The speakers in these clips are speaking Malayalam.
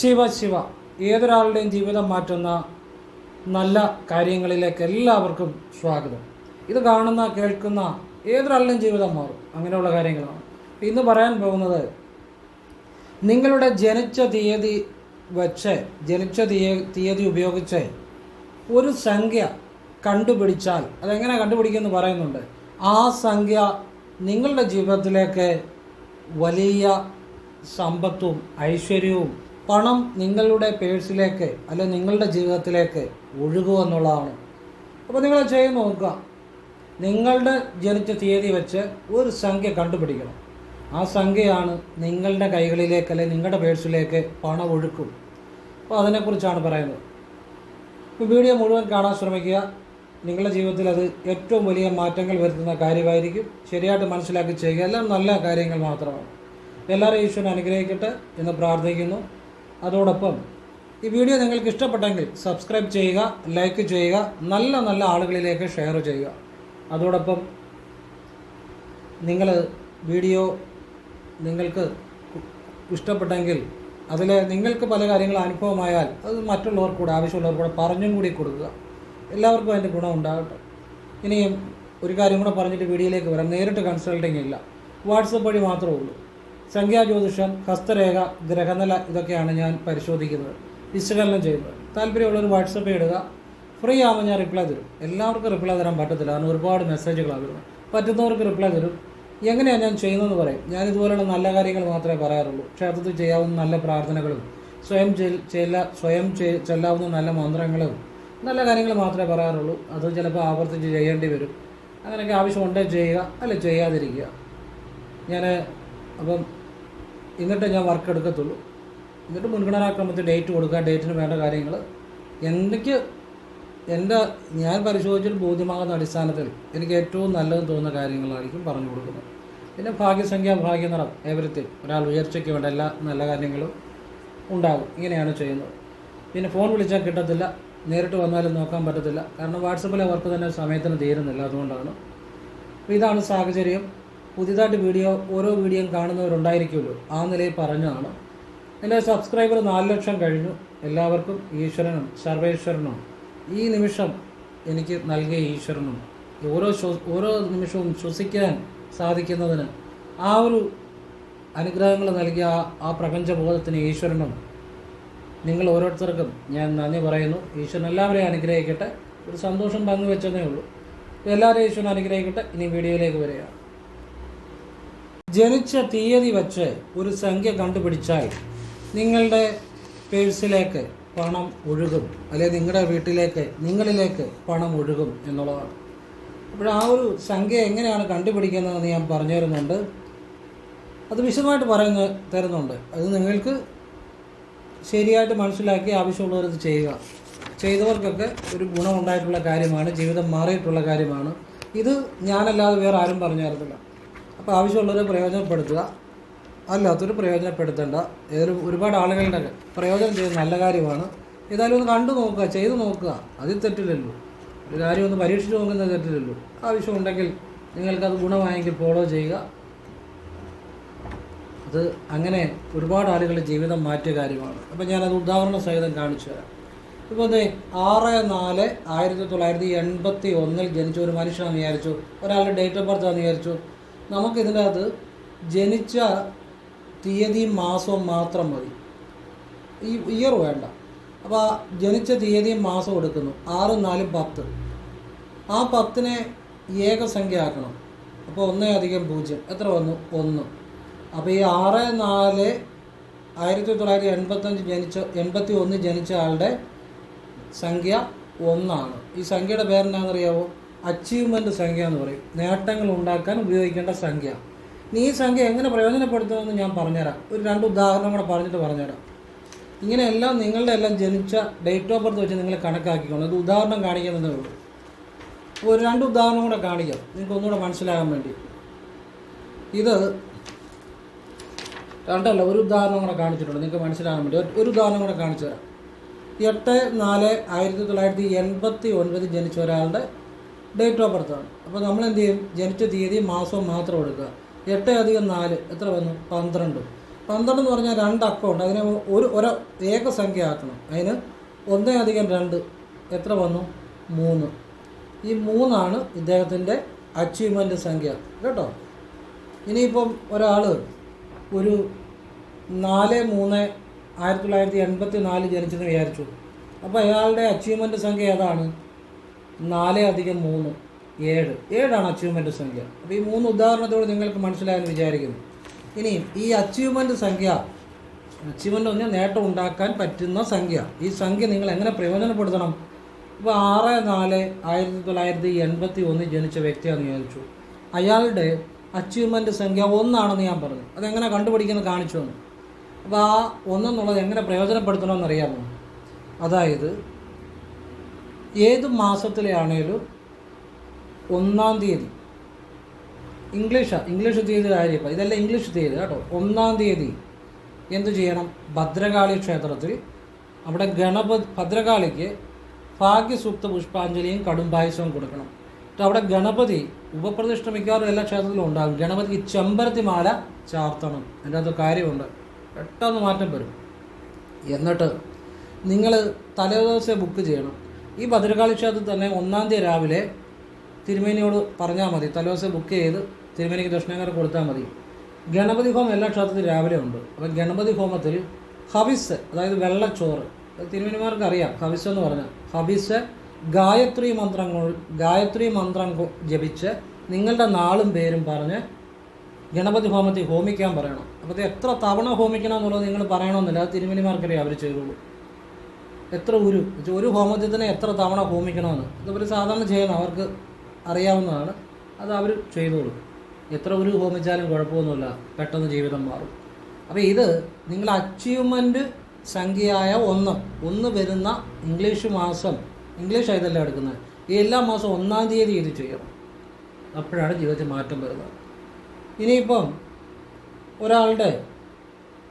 ശിവ ശിവ. ഏതൊരാളുടെയും ജീവിതം മാറ്റുന്ന നല്ല കാര്യങ്ങളിലേക്ക് എല്ലാവർക്കും സ്വാഗതം. ഇത് കാണുന്ന കേൾക്കുന്ന ഏതൊരാളുടെയും ജീവിതം മാറും. അങ്ങനെയുള്ള കാര്യങ്ങളാണ്. ഇന്ന് പറയാൻ പോകുന്നത് നിങ്ങളുടെ ജനിച്ച തീയതി വച്ച് ജനിച്ച തീയ തീയതി ഉപയോഗിച്ച് ഒരു സംഖ്യ കണ്ടുപിടിച്ചാൽ അതെങ്ങനെ കണ്ടുപിടിക്കുമെന്ന് പറയുന്നുണ്ട്. ആ സംഖ്യ നിങ്ങളുടെ ജീവിതത്തിലേക്ക് വലിയ സമ്പത്തും ഐശ്വര്യവും പണം നിങ്ങളുടെ പേഴ്സിലേക്ക് അല്ലെ നിങ്ങളുടെ ജീവിതത്തിലേക്ക് ഒഴുകുമെന്നുള്ളതാണ് അപ്പോൾ നിങ്ങൾ ചെയ്ത് നോക്കുക. നിങ്ങളുടെ ജനിച്ച തീയതി വെച്ച് ഒരു സംഖ്യ കണ്ടുപിടിക്കണം. ആ സംഖ്യയാണ് നിങ്ങളുടെ കൈകളിലേക്ക് അല്ലെ നിങ്ങളുടെ പേഴ്സിലേക്ക് പണം ഒഴുക്കും. അപ്പോൾ അതിനെക്കുറിച്ചാണ് പറയുന്നത്. ഇപ്പോൾ വീഡിയോ മുഴുവൻ കാണാൻ ശ്രമിക്കുക. നിങ്ങളുടെ ജീവിതത്തിൽ അത് ഏറ്റവും വലിയ മാറ്റങ്ങൾ വരുത്തുന്ന കാര്യമായിരിക്കും. ശരിയായിട്ട് മനസ്സിലാക്കി ചെയ്യുക. എല്ലാം നല്ല കാര്യങ്ങൾ മാത്രമാണ്. എല്ലാവരും ഈശ്വരൻ അനുഗ്രഹിക്കട്ടെ എന്ന് പ്രാർത്ഥിക്കുന്നു. അതോടൊപ്പം ഈ വീഡിയോ നിങ്ങൾക്ക് ഇഷ്ടപ്പെട്ടെങ്കിൽ സബ്സ്ക്രൈബ് ചെയ്യുക ലൈക്ക് ചെയ്യുക നല്ല നല്ല ആളുകളിലേക്ക് ഷെയർ ചെയ്യുക. അതോടൊപ്പം നിങ്ങൾ വീഡിയോ നിങ്ങൾക്ക് ഇഷ്ടപ്പെട്ടെങ്കിൽ അതിൽ നിങ്ങൾക്ക് പല കാര്യങ്ങൾ അനുഭവമായാൽ അത് മറ്റുള്ളവർക്ക് കൂടെ ആവശ്യമുള്ളവർ കൂടെ പറഞ്ഞും കൂടി കൊടുക്കുക. എല്ലാവർക്കും അതിന്റെ ഗുണം ഉണ്ടാകട്ടെ. ഇനിയും ഒരു കാര്യം കൂടെ പറഞ്ഞിട്ട് വീഡിയോയിലേക്ക് വരാം. നേരിട്ട് കൺസൾട്ടിങ് ഇല്ല. വാട്സപ്പ് വഴി മാത്രമേ ഉള്ളൂ. സംഖ്യാജ്യോതിഷം ഹസ്തരേഖ ഗ്രഹനില ഇതൊക്കെയാണ് ഞാൻ പരിശോധിക്കുന്നത് വിശകലനം ചെയ്യുന്നത്. താല്പര്യമുള്ളവർ വാട്സപ്പ് ഇടുക. ഫ്രീ ആകുമ്പോൾ ഞാൻ റിപ്ലൈ തരും. എല്ലാവർക്കും റിപ്ലൈ തരാൻ പറ്റത്തില്ല. കാരണം ഒരുപാട് മെസ്സേജുകളാണ് വരുന്നത്. പറ്റുന്നവർക്ക് റിപ്ലൈ തരും. എങ്ങനെയാണ് ഞാൻ ചെയ്യുന്നതെന്ന് പറയും. ഞാൻ ഇതുപോലുള്ള നല്ല കാര്യങ്ങൾ മാത്രമേ പറയാറുള്ളൂ. ക്ഷേത്രത്തിൽ ചെയ്യാവുന്ന നല്ല പ്രാർത്ഥനകളും സ്വയം ചെല്ല സ്വയം ചെല്ലാവുന്ന നല്ല മന്ത്രങ്ങളും നല്ല കാര്യങ്ങൾ മാത്രമേ പറയാറുള്ളൂ. അത് ചിലപ്പോൾ ആവർത്തിച്ച് ചെയ്യേണ്ടി വരും. അങ്ങനെയൊക്കെ ആവശ്യമുണ്ടെങ്കിൽ ചെയ്യുക. അല്ലെ ചെയ്യാതിരിക്കുക. ഞാൻ അപ്പം എന്നിട്ട് ഞാൻ വർക്ക് എടുക്കത്തുള്ളൂ. എന്നിട്ട് മുൻഗണനാക്രമത്തിൽ ഡേറ്റ് കൊടുക്കുക ഡേറ്റിന് വേണ്ട കാര്യങ്ങൾ എനിക്ക് എന്റെ ഞാൻ പരിശോധിച്ചിട്ട് ബോധ്യമാകുന്ന അടിസ്ഥാനത്തിൽ എനിക്ക് ഏറ്റവും നല്ലത് തോന്നുന്ന കാര്യങ്ങളായിരിക്കും പറഞ്ഞു കൊടുക്കുന്നത്. പിന്നെ ഭാഗ്യസംഖ്യ ഭാഗ്യനിറം എവരിത്തിങ് ഒരാൾ ഉയർച്ചയ്ക്ക് വേണ്ട എല്ലാ നല്ല കാര്യങ്ങളും ഉണ്ടാകും. ഇങ്ങനെയാണ് ചെയ്യുന്നത്. പിന്നെ ഫോൺ വിളിച്ചാൽ കിട്ടത്തില്ല. നേരിട്ട് വന്നാലും നോക്കാൻ പറ്റത്തില്ല. കാരണം വാട്സപ്പിലെ വർക്ക് തന്നെ സമയത്തിന് തീരുന്നില്ല അതുകൊണ്ടാണ്. അപ്പോൾ ഇതാണ് സാഹചര്യം. പുതിയതായിട്ട് വീഡിയോ ഓരോ വീഡിയോയും കാണുന്നവരുണ്ടായിരിക്കുമല്ലോ. ആ നിലയിൽ പറഞ്ഞതാണ്. എന്റെ സബ്സ്ക്രൈബർ നാല് ലക്ഷം കഴിഞ്ഞു. എല്ലാവർക്കും ഈശ്വരനും സർവേശ്വരനും ഈ നിമിഷം എനിക്ക് നൽകിയ ഈശ്വരനും. ഓരോ ഓരോ നിമിഷവും ശ്വസിക്കാൻ സാധിക്കുന്നതിന് ആ ഒരു അനുഗ്രഹങ്ങൾ നൽകിയ ആ- ആ പ്രപഞ്ചബോധത്തിന് ഈശ്വരനും നിങ്ങൾ ഓരോരുത്തർക്കും ഞാൻ നന്ദി പറയുന്നു. ഈശ്വരൻ എല്ലാവരെയും അനുഗ്രഹിക്കട്ടെ. ഒരു സന്തോഷം പങ്കുവെച്ചതേ ഉള്ളൂ. എല്ലാവരെയും ഈശ്വരൻ അനുഗ്രഹിക്കട്ടെ. ഇനി വീഡിയോയിലേക്ക് വരിക. ജനിച്ച തീയതി വച്ച് ഒരു സംഖ്യ കണ്ടുപിടിച്ചാൽ നിങ്ങളുടെ പേഴ്സിലേക്ക് പണം ഒഴുകും. അല്ലെങ്കിൽ നിങ്ങളുടെ വീട്ടിലേക്ക് നിങ്ങളിലേക്ക് പണം ഒഴുകും എന്നുള്ളതാണ്. അപ്പോൾ ആ ഒരു സംഖ്യ എങ്ങനെയാണ് കണ്ടുപിടിക്കുന്നതെന്ന് ഞാൻ പറഞ്ഞു തരുന്നുണ്ട്. അത് വിശദമായിട്ട് പറയുന്ന തരുന്നുണ്ട്. അത് നിങ്ങൾക്ക് ശരിയായിട്ട് മനസ്സിലാക്കി ആവശ്യമുള്ളവരത് ചെയ്യുക. ചെയ്തവർക്കൊക്കെ ഒരു ഗുണമുണ്ടായിട്ടുള്ള കാര്യമാണ് ജീവിതം മാറിയിട്ടുള്ള കാര്യമാണ്. ഇത് ഞാനല്ലാതെ വേറെ ആരും പറഞ്ഞു തരത്തില്ല. അപ്പോൾ ആവശ്യമുള്ളവരെ പ്രയോജനപ്പെടുത്തുക. അല്ലാത്തൊരു പ്രയോജനപ്പെടുത്തേണ്ട. ഏതൊരു ഒരുപാട് ആളുകളുടെ പ്രയോജനം ചെയ്യുന്ന നല്ല കാര്യമാണ്. ഏതായാലും ഒന്ന് കണ്ടു നോക്കുക ചെയ്തു നോക്കുക. അതിൽ തെറ്റില്ലല്ലോ. ഒരു കാര്യം ഒന്ന് പരീക്ഷിച്ച് നോക്കുന്നത് തെറ്റില്ലല്ലോ. ആവശ്യമുണ്ടെങ്കിൽ നിങ്ങൾക്കത് ഗുണമായെങ്കിൽ ഫോളോ ചെയ്യുക. അത് അങ്ങനെ ഒരുപാട് ആളുകളുടെ ജീവിതം മാറ്റിയ കാര്യമാണ്. അപ്പം ഞാനത് ഉദാഹരണ സഹിതം കാണിച്ചു തരാം. ഇപ്പോൾ ദേ ആറ് നാല് ആയിരത്തി തൊള്ളായിരത്തി എൺപത്തി ഒന്നിൽ ജനിച്ച ഒരു മനുഷ്യനാണെന്ന് വിചാരിച്ചു. ഒരാളുടെ ഡേറ്റ് ഓഫ് ബർത്ത് ആണെന്ന് വിചാരിച്ചു. നമുക്കിതിന്റെ അകത്ത് ജനിച്ച തീയതിയും മാസവും മാത്രം മതി. ഈ ഇയർ വേണ്ട. അപ്പോൾ ആ ജനിച്ച തീയതിയും മാസവും എടുക്കുന്നു. ആറ് നാലും പത്ത്. ആ പത്തിനെ ഏകസംഖ്യ ആക്കണം അപ്പോൾ ഒന്നേ അധികം പൂജ്യം. എത്ര വന്നു? ഒന്ന്. അപ്പോൾ ഈ ആറ് നാല് ആയിരത്തി തൊള്ളായിരത്തി എൺപത്തഞ്ച് ജനിച്ച എൺപത്തി ഒന്ന് ജനിച്ച ആളുടെ സംഖ്യ ഒന്നാണ്. ഈ സംഖ്യയുടെ പേരെന്താണെന്നറിയാവോ? അച്ചീവ്മെന്റ് സംഖ്യ എന്ന് പറയും. നേട്ടങ്ങൾ ഉണ്ടാക്കാൻ ഉപയോഗിക്കേണ്ട സംഖ്യ. നീ ഈ സംഖ്യ എങ്ങനെ പ്രയോജനപ്പെടുത്തുമെന്ന് ഞാൻ പറഞ്ഞുതരാം. ഒരു രണ്ട് ഉദാഹരണം കൂടെ പറഞ്ഞിട്ട് പറഞ്ഞുതരാം. ഇങ്ങനെയെല്ലാം നിങ്ങളുടെ എല്ലാം ജനിച്ച ഡേറ്റ് ഓഫ് ബർത്ത് വെച്ച് നിങ്ങൾ കണക്കാക്കിക്കോണം ഇത് ഉദാഹരണം കാണിക്കുന്നതേ ഉള്ളൂ. ഒരു രണ്ട് ഉദാഹരണം കൂടെ കാണിക്കാം. നിങ്ങൾക്ക് ഒന്നുകൂടെ മനസ്സിലാകാൻ വേണ്ടി. ഇത് രണ്ടല്ല ഒരു ഉദാഹരണം കൂടെ കാണിച്ചിട്ടുണ്ട്. നിങ്ങൾക്ക് മനസ്സിലാകാൻ വേണ്ടി. ഒരു- ഉദാഹരണം കൂടെ കാണിച്ചു തരാം എട്ട് നാല് ആയിരത്തി തൊള്ളായിരത്തി എൺപത്തി ഒൻപത് ജനിച്ച ഒരാളുടെ ഡേറ്റ് ഓഫ് ബർത്താണ് അപ്പോൾ നമ്മൾ എന്ത് ചെയ്യും? ജനിച്ച തീയതി മാസവും മാത്രം എടുക്കുക. എട്ട് അധികം നാല് എത്ര വന്നു? പന്ത്രണ്ട്. പന്ത്രണ്ട് എന്ന് പറഞ്ഞാൽ രണ്ട് അക്കൗണ്ട് അതിനെ ഒരു ഒരു ഏകസംഖ്യ ആക്കണം. അതിന് ഒന്നേ അധികം രണ്ട് എത്ര വന്നു? മൂന്ന്. ഈ മൂന്നാണ് ഇദ്ദേഹത്തിന്റെ അച്ചീവ്മെന്റ് സംഖ്യ. കേട്ടോ? ഇനിയിപ്പം ഒരാൾ ഒരു നാല് മൂന്ന് ആയിരത്തി തൊള്ളായിരത്തി എൺപത്തി നാല് ജനിച്ചെന്ന് വിചാരിച്ചു. അപ്പോൾ അയാളുടെ അച്ചീവ്മെന്റ് സംഖ്യ ഏതാണ്? നാല് അധികം മൂന്ന് ഏഴ്. ഏഴാണ് അച്ചീവ്മെന്റ് സംഖ്യ. അപ്പോൾ ഈ മൂന്ന് ഉദാഹരണത്തോട് നിങ്ങൾക്ക് മനസ്സിലായെന്ന് വിചാരിക്കുന്നു. ഇനി ഈ അച്ചീവ്മെന്റ് സംഖ്യ അച്ചീവ്മെന്റ് പറഞ്ഞാൽ നേട്ടം ഉണ്ടാക്കാൻ പറ്റുന്ന സംഖ്യ. ഈ സംഖ്യ നിങ്ങൾ എങ്ങനെ പ്രയോജനപ്പെടുത്തണം? ഇപ്പോൾ ആറ് നാല് ആയിരത്തി തൊള്ളായിരത്തി എൺപത്തി ഒന്നിൽ ജനിച്ച വ്യക്തിയാണെന്ന് വിചാരിച്ചു അയാളുടെ അച്ചീവ്മെന്റ് സംഖ്യ ഒന്നാണെന്ന് ഞാൻ പറഞ്ഞു. അതെങ്ങനെ കണ്ടുപിടിക്കുന്നത് കാണിച്ചു തന്നു. അപ്പോൾ ആ ഒന്നെന്നുള്ളത് എങ്ങനെ പ്രയോജനപ്പെടുത്തണമെന്ന് അറിയാമോ? അതായത് ഏത് മാസത്തിലാണേലും ഒന്നാം തീയതി. ഇംഗ്ലീഷാണ് ഇംഗ്ലീഷ് തീയതി കാര്യമാണ് ഇതല്ല ഇംഗ്ലീഷ് തീയതി കേട്ടോ. ഒന്നാം തീയതി എന്തു ചെയ്യണം? ഭദ്രകാളി ക്ഷേത്രത്തിൽ അവിടെ ഗണപതി ഭദ്രകാളിക്ക് ഭാഗ്യസൂക്ത പുഷ്പാഞ്ജലിയും കടും പായസവും കൊടുക്കണം. എന്നിട്ട് അവിടെ ഗണപതി ഉപപ്രതിഷ്ഠ മിക്കവാറും എല്ലാ ക്ഷേത്രത്തിലും ഉണ്ടാകും. ഗണപതിക്ക് ചെമ്പരത്തി മാല ചാർത്തണം. അതിന്റെ അത് കാര്യമുണ്ട്. പെട്ടെന്ന് മാറ്റം വരും. എന്നിട്ട് നിങ്ങൾ തലേദിവസം ബുക്ക് ചെയ്യണം. ഈ ഭദ്രകാളി ക്ഷേത്രത്തിൽ തന്നെ ഒന്നാം തീയതി രാവിലെ തിരുമേനിയോട് പറഞ്ഞാൽ മതി. തലേദിവസം ബുക്ക് ചെയ്ത് തിരുമേനിക്ക് ദക്ഷിണേങ്കര കൊടുത്താൽ മതി. ഗണപതി ഹോമം എല്ലാ ക്ഷേത്രത്തിലും രാവിലെ ഉണ്ട്. അപ്പം ഗണപതി ഹോമത്തിൽ ഹവിസ് അതായത് വെള്ളച്ചോറ് തിരുമേനിമാർക്ക് അറിയാം. ഹവിസ് എന്ന് പറഞ്ഞാൽ ഹവിസ് ഗായത്രി മന്ത്രങ്ങൾ ഗായത്രി മന്ത്രം ജപിച്ച് നിങ്ങളുടെ നാളും പേരും പറഞ്ഞ് ഗണപതി ഹോമത്തിൽ ഹോമിക്കാൻ പറയണം. അപ്പോൾ എത്ര തവണ ഹോമിക്കണം എന്നുള്ളത് നിങ്ങൾ പറയണമെന്നില്ല. അത് തിരുമേനിമാർക്കറിയാം. അവർ ചെയ്തോളൂ. എത്ര ഉരു ഒരു ഹോമത്തിന് എത്ര തവണ ഹോമിക്കണമെന്ന്. ഇതവർ സാധാരണ ചെയ്യണം അവർക്ക് അറിയാവുന്നതാണ്. അത് അവർ ചെയ്തോളും. എത്ര ഉരു ഹോമിച്ചാലും കുഴപ്പമൊന്നുമില്ല പെട്ടെന്ന് ജീവിതം മാറും. അപ്പോൾ ഇത് നിങ്ങൾ അച്ചീവ്മെന്റ് സംഖ്യയായ ഒന്ന് ഒന്ന് വരുന്ന ഇംഗ്ലീഷ് മാസം ഇംഗ്ലീഷ് ആയതല്ല എടുക്കുന്നത്? ഈ എല്ലാ മാസവും ഒന്നാം തീയതി ഇത് ചെയ്യണം. അപ്പോഴാണ് ജീവിതത്തിൽ മാറ്റം വരുന്നത്. ഇനിയിപ്പം ഒരാളുടെ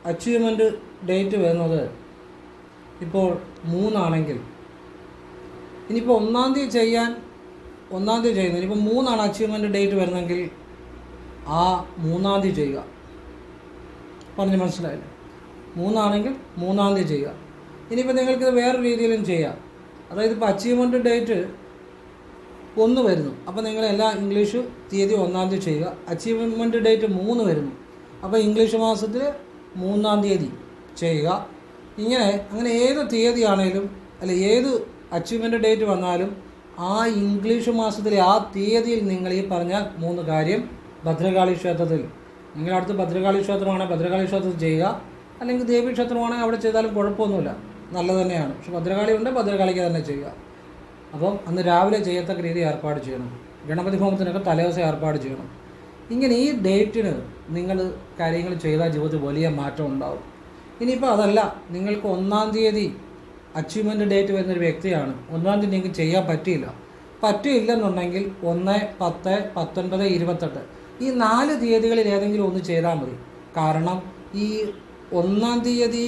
അച്ചീവ്മെന്റ് ഡേറ്റ് വരുന്നത് ഇപ്പോൾ മൂന്നാണെങ്കിൽ. ഇനിയിപ്പോൾ ഒന്നാം തീയതി ചെയ്യാൻ ഒന്നാം തീയതി ചെയ്യുന്നത് ഇനിയിപ്പോൾ മൂന്നാണ് അച്ചീവ്മെന്റ് ഡേറ്റ് വരുന്നെങ്കിൽ ആ മൂന്നാം തീയതി ചെയ്യുക. പറഞ്ഞ് മനസ്സിലായില്ലേ? മൂന്നാണെങ്കിൽ മൂന്നാം തീയതി ചെയ്യുക. ഇനിയിപ്പോൾ നിങ്ങൾക്കിത് വേറെ രീതിയിലും ചെയ്യാം. അതായത് ഇപ്പോൾ അച്ചീവ്മെന്റ് ഡേറ്റ് ഒന്ന് വരുന്നു. അപ്പോൾ നിങ്ങൾ എല്ലാ ഇംഗ്ലീഷ് തീയതി ഒന്നാം തീയതി ചെയ്യുക. അച്ചീവ്മെന്റ് ഡേറ്റ് മൂന്ന് വരുന്നു. അപ്പോൾ ഇംഗ്ലീഷ് മാസത്തിൽ മൂന്നാം തീയതി ചെയ്യുക. ഇങ്ങനെ അങ്ങനെ ഏത് തീയതിയാണേലും അല്ലെ ഏത് അച്ചീവ്മെന്റ് ഡേറ്റ് വന്നാലും ആ ഇംഗ്ലീഷ് മാസത്തിലെ ആ തീയതിയിൽ നിങ്ങൾ ഈ പറഞ്ഞ മൂന്ന് കാര്യം ഭദ്രകാളി ക്ഷേത്രത്തിൽ. നിങ്ങളടുത്ത് ഭദ്രകാളി ക്ഷേത്രമാണെങ്കിൽ ഭദ്രകാളി ക്ഷേത്രത്തിൽ ചെയ്യുക. അല്ലെങ്കിൽ ദേവീ ക്ഷേത്രമാണെങ്കിൽ അവിടെ ചെയ്താലും കുഴപ്പമൊന്നുമില്ല. നല്ല തന്നെയാണ്. പക്ഷെ ഭദ്രകാളി ഉണ്ട് ഭദ്രകാളിക്ക് തന്നെ ചെയ്യുക. അപ്പം അന്ന് രാവിലെ ചെയ്യത്തക്ക രീതി ഏർപ്പാട് ചെയ്യണം. ഗണപതി ഹോമത്തിനൊക്കെ തലേദിവസം ഏർപ്പാട് ചെയ്യണം. ഇങ്ങനെ ഈ ഡേറ്റിന് നിങ്ങൾ കാര്യങ്ങൾ ചെയ്താൽ ജീവിതത്തിൽ വലിയ മാറ്റം ഉണ്ടാവും. ഇനിയിപ്പോൾ അതല്ല നിങ്ങൾക്ക് ഒന്നാം തീയതി അച്ചീവ്മെന്റ് ഡേറ്റ് വരുന്നൊരു വ്യക്തിയാണ്. ഒന്നാം തീയതി നിങ്ങൾക്ക് ചെയ്യാൻ പറ്റിയില്ല. പറ്റിയില്ലെന്നുണ്ടെങ്കിൽ ഒന്ന് പത്ത് പത്തൊൻപത് ഇരുപത്തെട്ട്. ഈ നാല് തീയതികളിൽ ഏതെങ്കിലും ഒന്ന് ചെയ്താൽ മതി. കാരണം ഈ ഒന്നാം തീയതി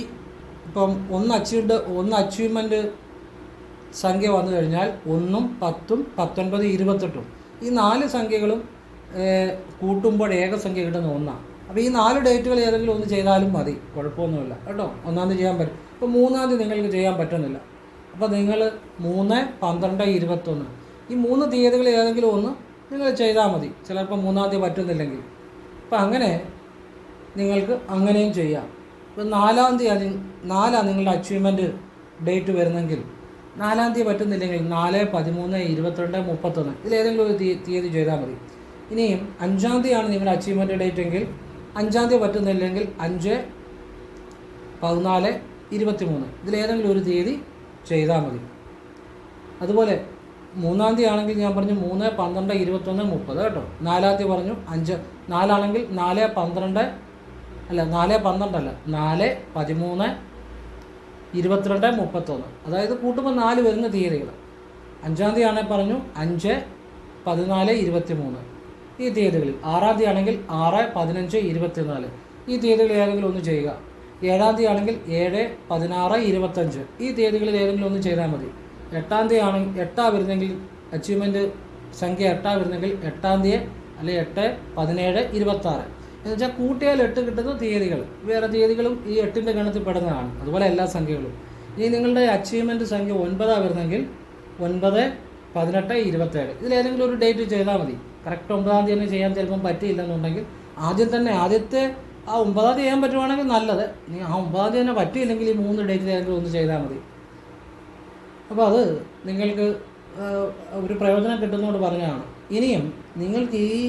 ഇപ്പം ഒന്ന് അച്ചീവ്ഡ് ഒന്ന് അച്ചീവ്മെന്റ് സംഖ്യ വന്നു കഴിഞ്ഞാൽ ഒന്നും പത്തും പത്തൊൻപത് ഇരുപത്തെട്ടും. ഈ നാല് സംഖ്യകളും കൂട്ടുമ്പോൾ ഏകസംഖ്യ കിട്ടുന്ന ഒന്നാണ് അപ്പോൾ ഈ നാല് ഡേറ്റുകൾ ഏതെങ്കിലും ഒന്ന് ചെയ്താലും മതി. കുഴപ്പമൊന്നുമില്ല. കേട്ടോ? ഒന്നാം തീയതി ചെയ്യാൻ പറ്റും. ഇപ്പോൾ മൂന്നാം തീയതി നിങ്ങൾക്ക് ചെയ്യാൻ പറ്റുന്നില്ല. അപ്പോൾ നിങ്ങൾ മൂന്ന് പന്ത്രണ്ട് ഇരുപത്തൊന്ന്. ഈ മൂന്ന് തീയതികൾ ഏതെങ്കിലും ഒന്ന് നിങ്ങൾ ചെയ്താൽ മതി. ചിലപ്പോൾ മൂന്നാം തീയതി പറ്റുന്നില്ലെങ്കിൽ. അപ്പോൾ അങ്ങനെ നിങ്ങൾക്ക് അങ്ങനെയും ചെയ്യാം. ഇപ്പോൾ നാലാം തീയതി നാലാണ് നിങ്ങളുടെ അച്ചീവ്മെന്റ് ഡേറ്റ് വരുന്നെങ്കിൽ നാലാം തീയതി പറ്റുന്നില്ലെങ്കിൽ നാല് പതിമൂന്ന് ഇരുപത്തിരണ്ട് മുപ്പത്തൊന്ന് ഇതിലേതെങ്കിലും ഒരു തീയതി ചെയ്താൽ മതി. ഇനിയും അഞ്ചാം തീയതിയാണ് നിങ്ങളുടെ അച്ചീവ്മെന്റ് ഡേറ്റ് എങ്കിൽ അഞ്ചാം തീയതി പറ്റുന്നില്ലെങ്കിൽ അഞ്ച് പതിനാല് ഇരുപത്തി മൂന്ന് ഇതിലേതെങ്കിലും ഒരു തീയതി ചെയ്താൽ മതി. അതുപോലെ മൂന്നാം തീയതി ആണെങ്കിൽ ഞാൻ പറഞ്ഞു മൂന്ന് പന്ത്രണ്ട് ഇരുപത്തൊന്ന് മുപ്പത് കേട്ടോ. നാലാം തീയതി പറഞ്ഞു അഞ്ച്. നാലാണെങ്കിൽ നാല് പന്ത്രണ്ട് അല്ല നാല് പന്ത്രണ്ടല്ല നാല് പതിമൂന്ന് ഇരുപത്തിരണ്ട് മുപ്പത്തൊന്ന്. അതായത് കൂട്ടുമ്പോൾ നാല് വരുന്ന തീയതികൾ. അഞ്ചാം തീയതി ആണെങ്കിൽ പറഞ്ഞു അഞ്ച് പതിനാല് ഇരുപത്തി മൂന്ന് ഈ തീയതികളിൽ. ആറാം തീയതി ആണെങ്കിൽ ആറ് പതിനഞ്ച് ഇരുപത്തിനാല്. ഈ തീയതികളിൽ ഏതെങ്കിലും ഒന്ന് ചെയ്യുക. ഏഴാം തീയതി ആണെങ്കിൽ ഏഴ് പതിനാറ് ഇരുപത്തഞ്ച്. ഈ തീയതികളിൽ ഏതെങ്കിലും ഒന്ന് ചെയ്താൽ മതി. എട്ടാം തീയതി ആണെങ്കിൽ എട്ടാ വരുന്നെങ്കിൽ അച്ചീവ്മെന്റ് സംഖ്യ എട്ടാ വരുന്നെങ്കിൽ എട്ടാം തീയതി അല്ലെങ്കിൽ എട്ട് പതിനേഴ് ഇരുപത്താറ്. എന്ന് വെച്ചാൽ കൂട്ടിയാൽ എട്ട് കിട്ടുന്ന തീയതികൾ. വേറെ തീയതികളും ഈ എട്ടിന്റെ ഗണത്തിൽ പെടുന്നതാണ്. അതുപോലെ എല്ലാ സംഖ്യകളും. ഇനി നിങ്ങളുടെ അച്ചീവ്മെന്റ് സംഖ്യ ഒൻപതാണ് വരുന്നെങ്കിൽ ഒൻപത് പതിനെട്ട് ഇരുപത്തേഴ്. ഇതിലേതെങ്കിലും ഒരു ഡേറ്റ് ചെയ്താൽ മതി. കറക്റ്റ് ഒമ്പതാം തീയതി തന്നെ ചെയ്യാൻ ചിലപ്പം പറ്റിയില്ലെന്നുണ്ടെങ്കിൽ ആദ്യം തന്നെ ആദ്യത്തെ ആ ഒമ്പതാം തീയതി ചെയ്യാൻ പറ്റുവാണെങ്കിൽ നല്ലത്. ഇനി ആ ഒമ്പതാം തീയതി തന്നെ പറ്റിയില്ലെങ്കിൽ ഈ മൂന്ന് ഡേറ്റിൽ ഏതെങ്കിലും ഒന്ന് ചെയ്താൽ മതി. അപ്പോൾ അത് നിങ്ങൾക്ക് ഒരു പ്രയോജനം കിട്ടുന്നതുകൊണ്ട് പറഞ്ഞതാണ്. ഇനിയും നിങ്ങൾക്ക് ഈ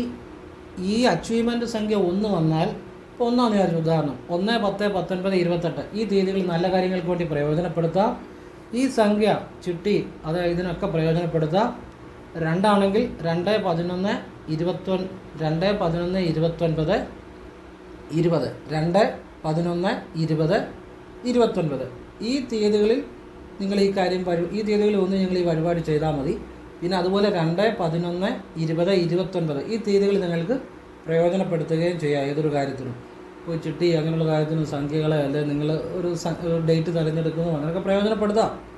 ഈ അച്ചീവ്മെന്റ് സംഖ്യ ഒന്ന് വന്നാൽ ഇപ്പോൾ ഒന്നാണ് ഞാൻ ഉദാഹരണം. ഒന്ന് പത്ത് പത്തൊൻപത് ഇരുപത്തെട്ട്. ഈ തീയതികൾ നല്ല കാര്യങ്ങൾക്ക് വേണ്ടി പ്രയോജനപ്പെടുത്താം. ഈ സംഖ്യ ചിട്ടി അത് ഇതിനൊക്കെ പ്രയോജനപ്പെടുത്താം. രണ്ടാണെങ്കിൽ രണ്ട് പതിനൊന്ന് ഇരുപത്തൊൻ രണ്ട് പതിനൊന്ന് ഇരുപത്തൊൻപത് ഇരുപത്. രണ്ട് പതിനൊന്ന് ഇരുപത് ഇരുപത്തൊൻപത്. ഈ തീയതികളിൽ നിങ്ങൾ ഈ കാര്യം വരു ഈ തീയതികളിൽ ഒന്ന് നിങ്ങൾ ഈ വഴിപാട് ചെയ്താൽ മതി. പിന്നെ അതുപോലെ രണ്ട് പതിനൊന്ന് ഇരുപത് ഇരുപത്തൊൻപത് ഈ തീയതികൾ നിങ്ങൾക്ക് പ്രയോജനപ്പെടുത്തുകയും ചെയ്യാം ഏതൊരു കാര്യത്തിനും. ഇപ്പോൾ ചിട്ടി അങ്ങനെയുള്ള കാര്യത്തിനും സംഖ്യകളെ അല്ലെങ്കിൽ നിങ്ങൾ ഒരു ഡേറ്റ് തിരഞ്ഞെടുക്കുന്നു അങ്ങനെയൊക്കെ പ്രയോജനപ്പെടുത്താം.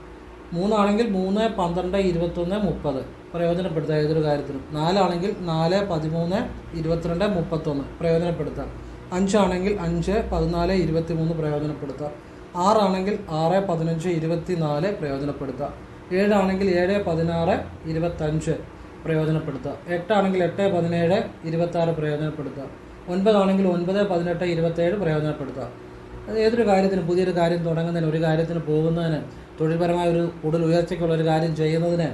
മൂന്നാണെങ്കിൽ മൂന്ന് പന്ത്രണ്ട് ഇരുപത്തൊന്ന് മുപ്പത്. പ്രയോജനപ്പെടുത്താം ഏതൊരു കാര്യത്തിനും. നാലാണെങ്കിൽ നാല് പതിമൂന്ന് ഇരുപത്തിരണ്ട് മുപ്പത്തൊന്ന്. പ്രയോജനപ്പെടുത്താം. അഞ്ചാണെങ്കിൽ അഞ്ച് പതിനാല് ഇരുപത്തി മൂന്ന് പ്രയോജനപ്പെടുത്താം. ആറാണെങ്കിൽ ആറ് പതിനഞ്ച് ഇരുപത്തി നാല് പ്രയോജനപ്പെടുത്താം. ഏഴാണെങ്കിൽ ഏഴ് പതിനാറ് ഇരുപത്തഞ്ച് പ്രയോജനപ്പെടുത്താം. എട്ടാണെങ്കിൽ എട്ട് പതിനേഴ് ഇരുപത്താറ് പ്രയോജനപ്പെടുത്താം. ഒൻപതാണെങ്കിൽ ഒൻപത് പതിനെട്ട് ഇരുപത്തേഴ് പ്രയോജനപ്പെടുത്താം. അത് ഏതൊരു കാര്യത്തിനും പുതിയൊരു കാര്യം തുടങ്ങുന്നതിന് ഒരു കാര്യത്തിന് പോകുന്നതിന് തൊഴിൽപരമായ ഒരു കൂടുതൽ ഉയർച്ചയ്ക്കുള്ള ഒരു കാര്യം ചെയ്യുന്നതിന്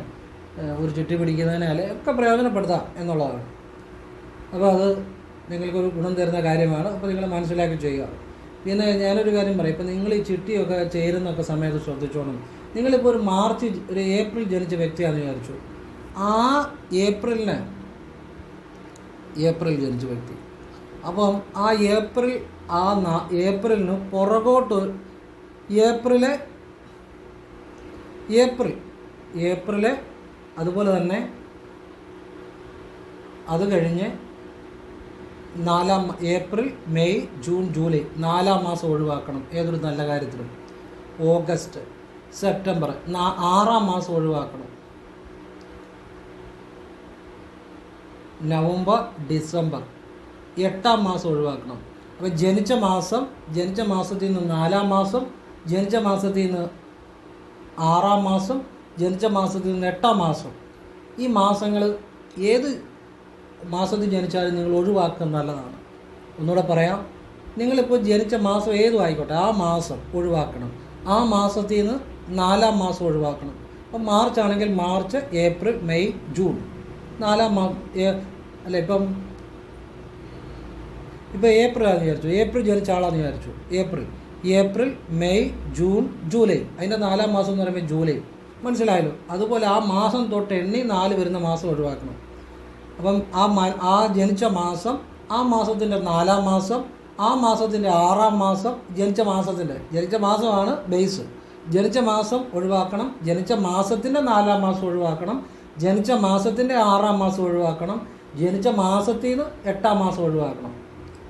ഒരു ചുറ്റി പിടിക്കുന്നതിന് ഒക്കെ പ്രയോജനപ്പെടുത്താം എന്നുള്ളതാണ്. അപ്പോൾ അത് നിങ്ങൾക്കൊരു ഗുണം തരുന്ന കാര്യമാണ്. അപ്പോൾ നിങ്ങൾ മനസ്സിലാക്കി ചെയ്യുക. പിന്നെ ഞാനൊരു കാര്യം പറയാം. ഇപ്പം നിങ്ങൾ ഈ ചിട്ടിയൊക്കെ ചേരുന്നൊക്കെ സമയത്ത് ശ്രദ്ധിച്ചോണം. നിങ്ങളിപ്പോൾ ഒരു മാർച്ച് ഒരു ഏപ്രിൽ ജനിച്ച വ്യക്തിയാണെന്ന് വിചാരിച്ചു. ആ ഏപ്രിലിന് ഏപ്രിൽ ജനിച്ച വ്യക്തി. അപ്പം ആ ഏപ്രിൽ ആ ഏപ്രിലിന് പുറകോട്ട് ഏപ്രിൽ ഏപ്രിൽ. ഏപ്രിൽ അതുപോലെ തന്നെ അത് കഴിഞ്ഞ് നാലാം ഏപ്രിൽ മെയ് ജൂൺ ജൂലൈ നാലാം മാസം ഒഴിവാക്കണം. ഏതൊരു നല്ല കാര്യത്തിലും. ഓഗസ്റ്റ് സെപ്റ്റംബർ ആറാം മാസം ഒഴിവാക്കണം. നവംബർ ഡിസംബർ എട്ടാം മാസം ഒഴിവാക്കണം. അപ്പോൾ ജനിച്ച മാസം ജനിച്ച മാസത്തിൽ നിന്ന് നാലാം മാസം ജനിച്ച മാസത്തിൽ നിന്ന് ആറാം മാസം ജനിച്ച മാസത്തിൽ നിന്ന് എട്ടാം മാസം. ഈ മാസങ്ങൾ ഏത് മാസത്തിൽ ജനിച്ചാലും നിങ്ങൾ ഒഴിവാക്കുന്നത് നല്ലതാണ്. ഒന്നുകൂടെ പറയാം. നിങ്ങളിപ്പോൾ ജനിച്ച മാസം ഏതും ആയിക്കോട്ടെ ആ മാസം ഒഴിവാക്കണം. ആ മാസത്തിൽ നിന്ന് നാലാം മാസം ഒഴിവാക്കണം. അപ്പം മാർച്ച് ആണെങ്കിൽ മാർച്ച് ഏപ്രിൽ മെയ് ജൂൺ. നാലാം മാസം അല്ല ഇപ്പം ഇപ്പോൾ ഏപ്രിൽ ആണെന്ന് വിചാരിച്ചു. ഏപ്രിൽ ജനിച്ച ആളാന്ന് വിചാരിച്ചു. April. April May June July. അതിന്റെ നാലാം മാസം എന്ന് പറയുമ്പോൾ ജൂലൈ. മനസ്സിലായല്ലോ? അതുപോലെ ആ മാസം തൊട്ട് എണ്ണി നാല് വരുന്ന മാസം ഒഴിവാക്കണം. അപ്പം ആ ആ ജനിച്ച മാസം ആ മാസത്തിന്റെ നാലാം മാസം ആ മാസത്തിന്റെ ആറാം മാസം ജനിച്ച മാസത്തിന്റെ ജനിച്ച മാസമാണ് ബേസ്. ജനിച്ച മാസം ഒഴിവാക്കണം ജനിച്ച മാസത്തിന്റെ നാലാം മാസം ഒഴിവാക്കണം ജനിച്ച മാസത്തിന്റെ ആറാം മാസം ഒഴിവാക്കണം ജനിച്ച മാസത്തിൽ നിന്ന് എട്ടാം മാസം ഒഴിവാക്കണം.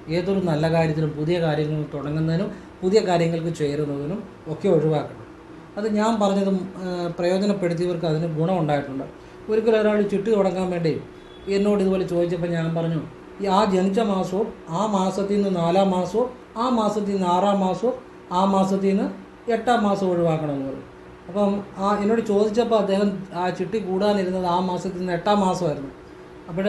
ഏതൊരു നല്ല കാര്യത്തിനും പുതിയ കാര്യങ്ങൾ തുടങ്ങുന്നതിനും പുതിയ കാര്യങ്ങൾക്ക് ചേരുന്നതിനും ഒക്കെ ഒഴിവാക്കണം. അത് ഞാൻ പറഞ്ഞതും പ്രയോജനപ്പെടുത്തിയവർക്ക് അതിന് ഗുണമുണ്ടായിട്ടുണ്ട്. ഒരിക്കലും ഒരാൾ ചുറ്റി തുടങ്ങാൻ വേണ്ടി എന്നോട് ഇതുപോലെ ചോദിച്ചപ്പോൾ ഞാൻ പറഞ്ഞു ഈ ആ ജനിച്ച മാസവും ആ മാസത്തിൽ നിന്ന് നാലാം മാസവും ആ മാസത്തിൽ നിന്ന് ആറാം മാസവും ആ മാസത്തിൽ നിന്ന് എട്ടാം മാസം ഒഴിവാക്കണമെന്ന് പറഞ്ഞു. അപ്പം ആ എന്നോട് ചോദിച്ചപ്പോൾ അദ്ദേഹം ആ ചിട്ടി കൂടാനിരുന്നത് ആ മാസത്തിൽ നിന്ന് എട്ടാം മാസമായിരുന്നു. അപ്പോൾ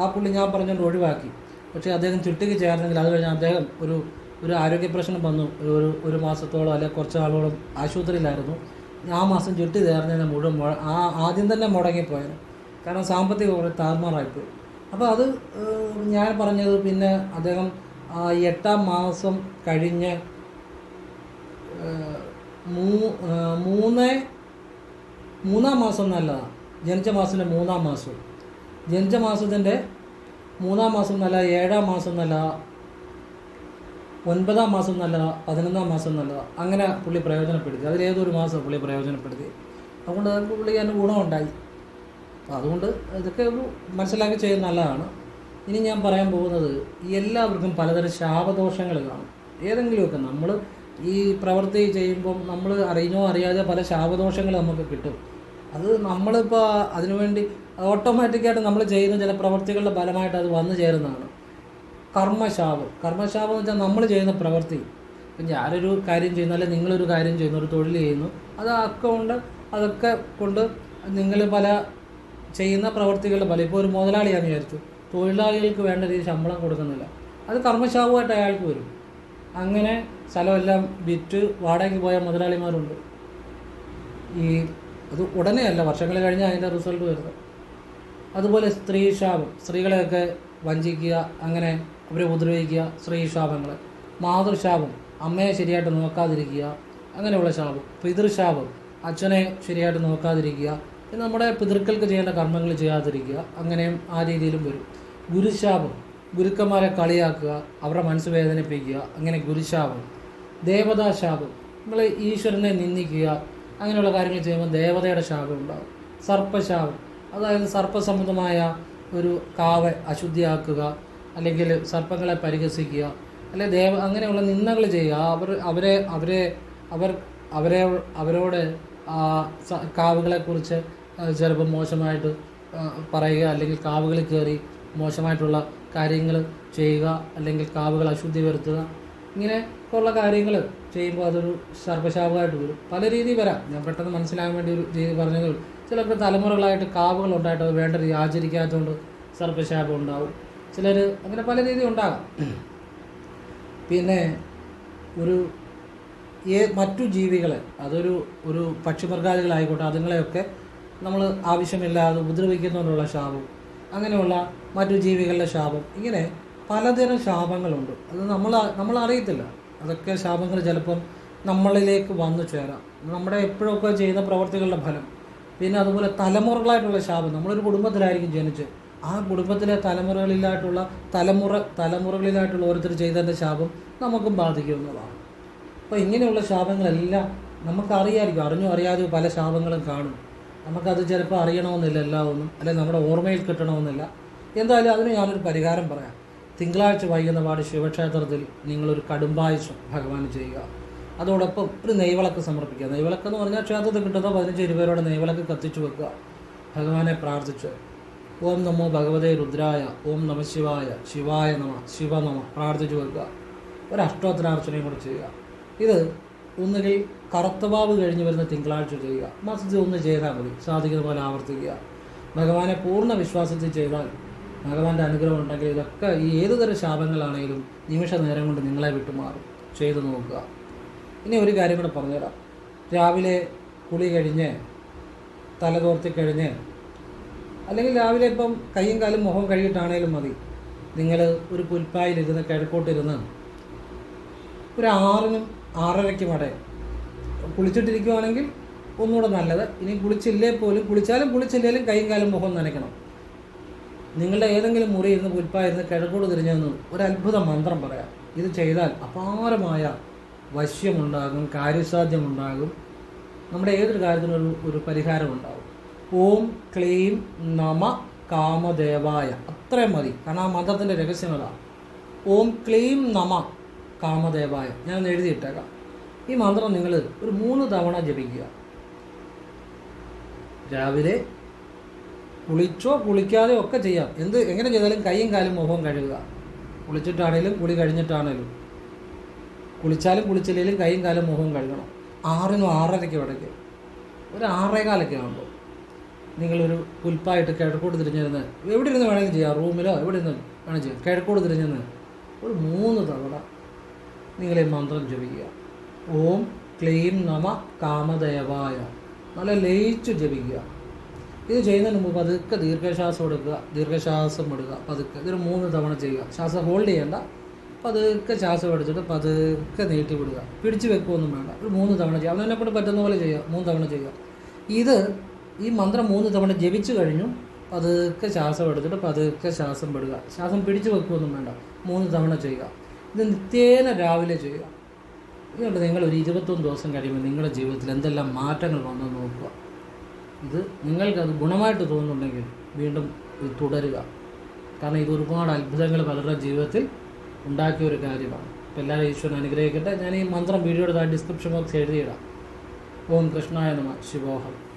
ആ പുള്ളി ഞാൻ പറഞ്ഞുകൊണ്ട് ഒഴിവാക്കി. പക്ഷേ അദ്ദേഹം ചിട്ടിക്ക് ചേർന്നെങ്കിൽ അത് കഴിഞ്ഞ് അദ്ദേഹം ഒരു ഒരു ആരോഗ്യ പ്രശ്നം വന്നു. ഒരു ഒരു മാസത്തോളം അല്ലെങ്കിൽ കുറച്ച് നാളോളം ആശുപത്രിയിലായിരുന്നു. ആ മാസം ചിട്ടി ചേർന്നതിന് മുഴുവൻ മുഴ ആ ആദ്യം തന്നെ മുടങ്ങിപ്പോയത്. കാരണം സാമ്പത്തിക കുറേ താറുമാറായിപ്പോയി. അപ്പോൾ അത് ഞാൻ പറഞ്ഞത് പിന്നെ അദ്ദേഹം എട്ടാം മാസം കഴിഞ്ഞ് മൂ മൂന്ന് മൂന്നാം മാസം നല്ലതാണ് ജനിച്ച മാസത്തിന്റെ മൂന്നാം മാസം. ജനിച്ച മാസത്തിന്റെ മൂന്നാം മാസം നല്ല ഏഴാം മാസം നല്ല ഒൻപതാം മാസം നല്ലതാണ് പതിനൊന്നാം മാസം നല്ലതാണ് അങ്ങനെ പുള്ളി പ്രയോജനപ്പെടുത്തി. അതിലേതൊരു മാസം പുള്ളി പ്രയോജനപ്പെടുത്തി? അതുകൊണ്ട് അത് പുള്ളിക്ക് അതിന് ഗുണമുണ്ടായി. അപ്പോൾ അതുകൊണ്ട് ഇതൊക്കെ ഒരു മനസ്സിലാക്കി ചെയ്യുന്നത് നല്ലതാണ്. ഇനി ഞാൻ പറയാൻ പോകുന്നത് എല്ലാവർക്കും പലതരം ശാപദോഷങ്ങൾ കാണും. ഏതെങ്കിലുമൊക്കെ നമ്മൾ ഈ പ്രവൃത്തി ചെയ്യുമ്പം നമ്മൾ അറിയുന്നോ അറിയാതെ പല ശാപദോഷങ്ങൾ നമുക്ക് കിട്ടും. അത് നമ്മളിപ്പോൾ അതിനുവേണ്ടി ഓട്ടോമാറ്റിക്കായിട്ട് നമ്മൾ ചെയ്യുന്ന ചില പ്രവൃത്തികളുടെ ഫലമായിട്ട് അത് വന്നു ചേരുന്നതാണ്. കർമ്മശാപം. കർമ്മശാപം എന്ന് വെച്ചാൽ നമ്മൾ ചെയ്യുന്ന പ്രവൃത്തി. ഇപ്പം ഞാനൊരു കാര്യം ചെയ്യുന്നു അല്ലെങ്കിൽ നിങ്ങളൊരു കാര്യം ചെയ്യുന്നു ഒരു തൊഴിൽ ചെയ്യുന്നു അത് അക്കൗണ്ട് അതൊക്കെ കൊണ്ട് നിങ്ങൾ പല ചെയ്യുന്ന പ്രവൃത്തികളുടെ ഫലം. ഇപ്പോൾ ഒരു മുതലാളിയാന്ന് വിചാരിച്ചു തൊഴിലാളികൾക്ക് വേണ്ട രീതിയിൽ ശമ്പളം കൊടുക്കുന്നില്ല. അത് കർമ്മശാപമായിട്ട് അയാൾക്ക് വരും. അങ്ങനെ സ്ഥലമെല്ലാം വിറ്റ് വാടകയ്ക്ക് പോയ മുതലാളിമാരുണ്ട്. ഈ അത് ഉടനെയല്ല വർഷങ്ങൾ കഴിഞ്ഞ് അതിന്റെ റിസൾട്ട് വരുന്നത്. അതുപോലെ സ്ത്രീ ശാപം സ്ത്രീകളെയൊക്കെ വഞ്ചിക്കുക അങ്ങനെ അവരെ ഉപദ്രവിക്കുക സ്ത്രീ ശാപങ്ങൾ മാതൃശാപം അമ്മയെ ശരിയായിട്ട് നോക്കാതിരിക്കുക അങ്ങനെയുള്ള ശാപം. പിതൃശാപം അച്ഛനെ ശരിയായിട്ട് നോക്കാതിരിക്കുക നമ്മുടെ പിതൃക്കൾക്ക് ചെയ്യേണ്ട കർമ്മങ്ങൾ ചെയ്യാതിരിക്കുക അങ്ങനെയും ആ രീതിയിലും വരും. ഗുരുശാപം ഗുരുക്കന്മാരെ കളിയാക്കുക അവരുടെ മനസ്സ് വേദനിപ്പിക്കുക അങ്ങനെ ഗുരുശാപം. ദേവതാശാപം നമ്മൾ ഈശ്വരനെ നിന്ദിക്കുക അങ്ങനെയുള്ള കാര്യങ്ങൾ ചെയ്യുമ്പോൾ ദേവതയുടെ ശാപം ഉണ്ടാകും സർപ്പശാപം അതായത് സർപ്പസംബന്ധമായ ഒരു കാവ് അശുദ്ധിയാക്കുക അല്ലെങ്കിൽ സർപ്പങ്ങളെ പരിഹസിക്കുക അല്ലെ ദേവ അങ്ങനെയുള്ള നിന്ദകൾ ചെയ്യുക അവർ അവരെ അവരെ അവർ അവരെ അവരോട് കാവുകളെക്കുറിച്ച് ചിലപ്പോൾ മോശമായിട്ട് പറയുക അല്ലെങ്കിൽ കാവുകളിൽ കയറി മോശമായിട്ടുള്ള കാര്യങ്ങൾ ചെയ്യുക അല്ലെങ്കിൽ കാവുകൾ അശുദ്ധി വരുത്തുക ഇങ്ങനെ ഉള്ള കാര്യങ്ങൾ ചെയ്യുമ്പോൾ അതൊരു സർപ്പശാപമായിട്ട് വരും. പല രീതിയിൽ വരാം. ഞാൻ പെട്ടെന്ന് മനസ്സിലാകാൻ വേണ്ടി ഒരു രീതി പറഞ്ഞതേ ചിലർക്ക് തലമുറകളായിട്ട് കാവുകൾ ഉണ്ടായിട്ട് വേണ്ട രീതി ആചരിക്കാത്തതുകൊണ്ട് സർപ്പശാപം ഉണ്ടാവും. ചിലർ അങ്ങനെ പല രീതി ഉണ്ടാകാം. പിന്നെ ഒരു ഏ മറ്റു ജീവികളെ അതൊരു ഒരു പക്ഷിമൃഗാദികളായിക്കോട്ടെ അതുങ്ങളെയൊക്കെ നമ്മൾ ആവശ്യമില്ലാതെ ഉപദ്രവിക്കുന്നതിനുള്ള ശാപം അങ്ങനെയുള്ള മറ്റു ജീവികളുടെ ശാപം ഇങ്ങനെ പലതരം ശാപങ്ങളുണ്ട്. അത് നമ്മൾ നമ്മൾ അറിയത്തില്ല അതൊക്കെ ശാപങ്ങൾ ചിലപ്പം നമ്മളിലേക്ക് വന്നു ചേരാം. നമ്മുടെ എപ്പോഴൊക്കെ ചെയ്യുന്ന പ്രവർത്തികളുടെ ഫലം പിന്നെ അതുപോലെ തലമുറകളായിട്ടുള്ള ശാപം. നമ്മളൊരു കുടുംബത്തിലായിരിക്കും ജനിച്ച് ആ കുടുംബത്തിലെ തലമുറകളിലായിട്ടുള്ള തലമുറ തലമുറകളിലായിട്ടുള്ള ഓരോരുത്തർ ചെയ്തതിന്റെ ശാപം നമുക്കും ബാധിക്കുന്നതാണ്. അപ്പോൾ ഇങ്ങനെയുള്ള ശാപങ്ങളെല്ലാം നമുക്കറിയാമായിരിക്കും അറിഞ്ഞോ അറിയാതെ പല ശാപങ്ങളും കാണും. നമുക്കത് ചിലപ്പോൾ അറിയണമെന്നില്ല എല്ലാം ഒന്നും അല്ലെങ്കിൽ നമ്മുടെ ഓർമ്മയിൽ കിട്ടണമെന്നില്ല. എന്തായാലും അതിന് ഞാനൊരു പരിഹാരം പറയാം. തിങ്കളാഴ്ച വൈകുന്ന പാട് ശിവക്ഷേത്രത്തിൽ നിങ്ങളൊരു കടുംബായുഷം ഭഗവാൻ ചെയ്യുക. അതോടൊപ്പം ഒരു നെയ്വിളക്ക് സമർപ്പിക്കുക. നെയ്വിളക്ക് എന്ന് പറഞ്ഞാൽ ക്ഷേത്രത്തിൽ കിട്ടുന്ന പതിനഞ്ച് ഇരുപേരോടെ നെയ്വിളക്ക് കത്തിച്ചു വെക്കുക. ഭഗവാനെ പ്രാർത്ഥിച്ച് ഓം നമോ ഭഗവതേ രുദ്രായ ഓം നമ ശിവായ ശിവായ നമ ശിവ നമ പ്രാർത്ഥിച്ചു വെക്കുക ഒരു അഷ്ടോത്തരാർച്ചനയും കൂടെ ചെയ്യുക. ഇത് ഒന്നുകിൽ കറുത്തവാവ് കഴിഞ്ഞ് വരുന്ന തിങ്കളാഴ്ച ചെയ്യുക. മാസത്തിൽ ഒന്ന് ചെയ്താൽ മതി. സാധിക്കുന്ന പോലെ ആവർത്തിക്കുക. ഭഗവാനെ പൂർണ വിശ്വാസത്തിൽ ചെയ്താൽ ഭഗവാന്റെ അനുഗ്രഹം ഉണ്ടെങ്കിൽ ഇതൊക്കെ ഈ ഏതുതരം ശാപങ്ങളാണെങ്കിലും നിമിഷ നേരം കൊണ്ട് നിങ്ങളെ വിട്ടുമാറും ചെയ്തു നോക്കുക. ഇനി ഒരു കാര്യം കൂടെ പറഞ്ഞുതരാം. രാവിലെ കുളി കഴിഞ്ഞ് തലതോർത്തി കഴിഞ്ഞ് അല്ലെങ്കിൽ രാവിലെ ഇപ്പം കൈയും കാലും മുഖം കഴുകിയിട്ടാണേലും മതി. നിങ്ങൾ ഒരു പുൽപ്പായിലിരുന്ന് കിഴക്കോട്ടിരുന്ന് ഒരു ആറിനും ആറരയ്ക്കും വരെ കുളിച്ചിട്ടിരിക്കുവാണെങ്കിൽ ഒന്നുകൂടെ നല്ലത്. ഇനി കുളിച്ചില്ലേ പോലും കുളിച്ചാലും കുളിച്ചില്ലേലും കൈയും കാലും മുഖം നനയ്ക്കണം. നിങ്ങളുടെ ഏതെങ്കിലും മുറി ഇരുന്ന് പുൽപ്പായിരുന്ന് കിഴക്കോട് തിരിഞ്ഞെന്ന് ഒരു അത്ഭുത മന്ത്രം പറയാം. ഇത് ചെയ്താൽ അപാരമായ വശ്യമുണ്ടാകും കാര്യസാധ്യമുണ്ടാകും. നമ്മുടെ ഏതൊരു കാര്യത്തിനും ഒരു ഒരു പരിഹാരം ഉണ്ടാകും ഓം ക്ലീം നമ കാമദേവായ. അത്രയും മതി. കാരണം ആ മന്ത്രത്തിന്റെ രഹസ്യം അതാണ് ഓം ക്ലീം നമ കാമദേവായ. ഞാൻ എഴുതിയിട്ടേക്കാം. ഈ മന്ത്രം നിങ്ങൾ ഒരു മൂന്ന് തവണ ജപിക്കുക. രാവിലെ കുളിച്ചോ കുളിക്കാതെയോ ഒക്കെ ചെയ്യാം. എന്ത് എങ്ങനെ ചെയ്താലും കൈയും കാലും മുഖവും കഴുകുക. കുളിച്ചിട്ടാണേലും കുളി കഴിഞ്ഞിട്ടാണേലും. കുളിച്ചാലും കുളിച്ചില്ലെങ്കിലും കൈയും കാലും മുഖവും കഴുകണം. ആറിനും ആറരയ്ക്ക് ഇടയ്ക്ക് ഒരു ആറേകാലൊക്കെ ആകുമ്പോൾ നിങ്ങളൊരു പുൽപ്പായിട്ട് കിഴക്കോട്ട് തിരിഞ്ഞിരുന്ന് എവിടെ ഇരുന്ന് വേണമെങ്കിലും ചെയ്യാം. റൂമിലോ എവിടെ ഇരുന്ന് വേണമെങ്കിൽ ചെയ്യാം. കിഴക്കോട്ട് തിരിഞ്ഞിരുന്ന് ഒരു മൂന്ന് തവണ നിങ്ങൾ ഈ മന്ത്രം ജപിക്കുക. ഓം ക്ലീം നമ കാമദേവായ. നല്ല ലയിച്ച് ജപിക്കുക. ഇത് ചെയ്യുന്നതിന് മുമ്പ് പതുക്കെ ദീർഘശ്വാസം എടുക്കുക. ദീർഘശ്വാസം എടുക്കുക. പതുക്കെ. ഇതൊരു മൂന്ന് തവണ ചെയ്യുക. ശ്വാസം ഹോൾഡ് ചെയ്യേണ്ട. പതുക്കെ ശ്വാസം എടുത്തിട്ട് പതുക്കെ നീട്ടി വിടുക. പിടിച്ചു വെക്കുകയൊന്നും വേണ്ട. ഒരു മൂന്ന് തവണ ചെയ്യുക. അവനെ കൊണ്ട് പറ്റുന്ന പോലെ ചെയ്യുക. മൂന്ന് തവണ ചെയ്യുക. ഇത് ഈ മന്ത്രം മൂന്ന് തവണ ജപിച്ചു കഴിഞ്ഞു. പതുക്കെ ശ്വാസം എടുത്തിട്ട് പതുക്കെ ശ്വാസം പെടുക. ശ്വാസം പിടിച്ചു വെക്കുകയൊന്നും വേണ്ട. മൂന്ന് തവണ ചെയ്യുക. ഇത് നിത്യേന രാവിലെ ചെയ്യുക. ഇതുകൊണ്ട് നിങ്ങൾ ഒരു ഇരുപത്തൊന്ന് ദിവസം കഴിയുമ്പോൾ നിങ്ങളുടെ ജീവിതത്തിൽ എന്തെല്ലാം മാറ്റങ്ങൾ വന്നു നോക്കുക. ഇത് നിങ്ങൾക്കത് ഗുണമായിട്ട് തോന്നുന്നുണ്ടെങ്കിൽ വീണ്ടും ഇത് തുടരുക. കാരണം ഇത് ഒരുപാട് അത്ഭുതങ്ങൾ പലരുടെ ജീവിതത്തിൽ ഉണ്ടാക്കിയ ഒരു കാര്യമാണ്. അപ്പോൾ എല്ലാവരും ഈശ്വരൻ അനുഗ്രഹിക്കട്ടെ. ഞാൻ ഈ മന്ത്രം വീഡിയോയുടെ ഡിസ്ക്രിപ്ഷൻ ബോക്സ് എഴുതിയിടാം. ഓം കൃഷ്ണായ നമ. ശിവോഹം.